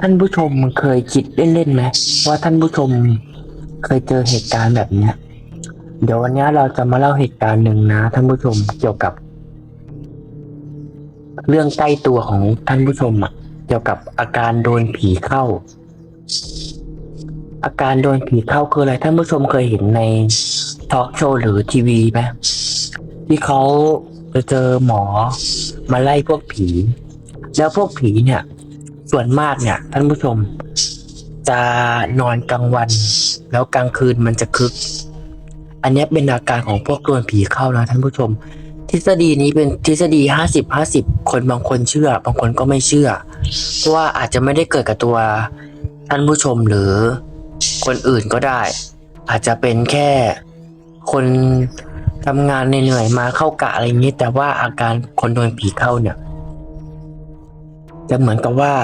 ท่านผู้ชมเคยคิดเล่นๆไหมว่าท่านผู้ชมเคยเจอเหตุการณ์แบบเนี้ย เดี๋ยววันนี้เราจะมาเล่าเหตุการณ์หนึ่งนะท่านผู้ชมเกี่ยวกับ เรื่องใกล้ตัวของท่านผู้ชมอะเกี่ยวกับอาการโดนผีเข้า อาการโดนผีเข้าคืออะไรท่านผู้ชมเคยเห็นในทอล์กโชว์หรือทีวีไหมที่เขาจะเจอหมอมาไล่พวกผี แล้วพวกผีเนี่ย ส่วนมากเนี่ย ท่านผู้ชม จะนอนกลางวัน แล้วกลางคืนมันจะคึก อันนี้เป็นอาการของพวกโดนผีเข้านะท่านผู้ชม ทฤษฎีนี้เป็นทฤษฎีห้าสิบห้าสิบคนบางคนเชื่อ บางคนก็ไม่เชื่อ เพราะว่าอาจจะไม่ได้เกิดกับตัวท่านผู้ชมหรือคนอื่นก็ได้ อาจจะเป็นแค่คนทำงานเหนื่อยมาเข้ากะอะไรอย่างนี้ แต่ว่าอาการคนโดนผีเข้าเนี่ย จะเหมือนกับว่า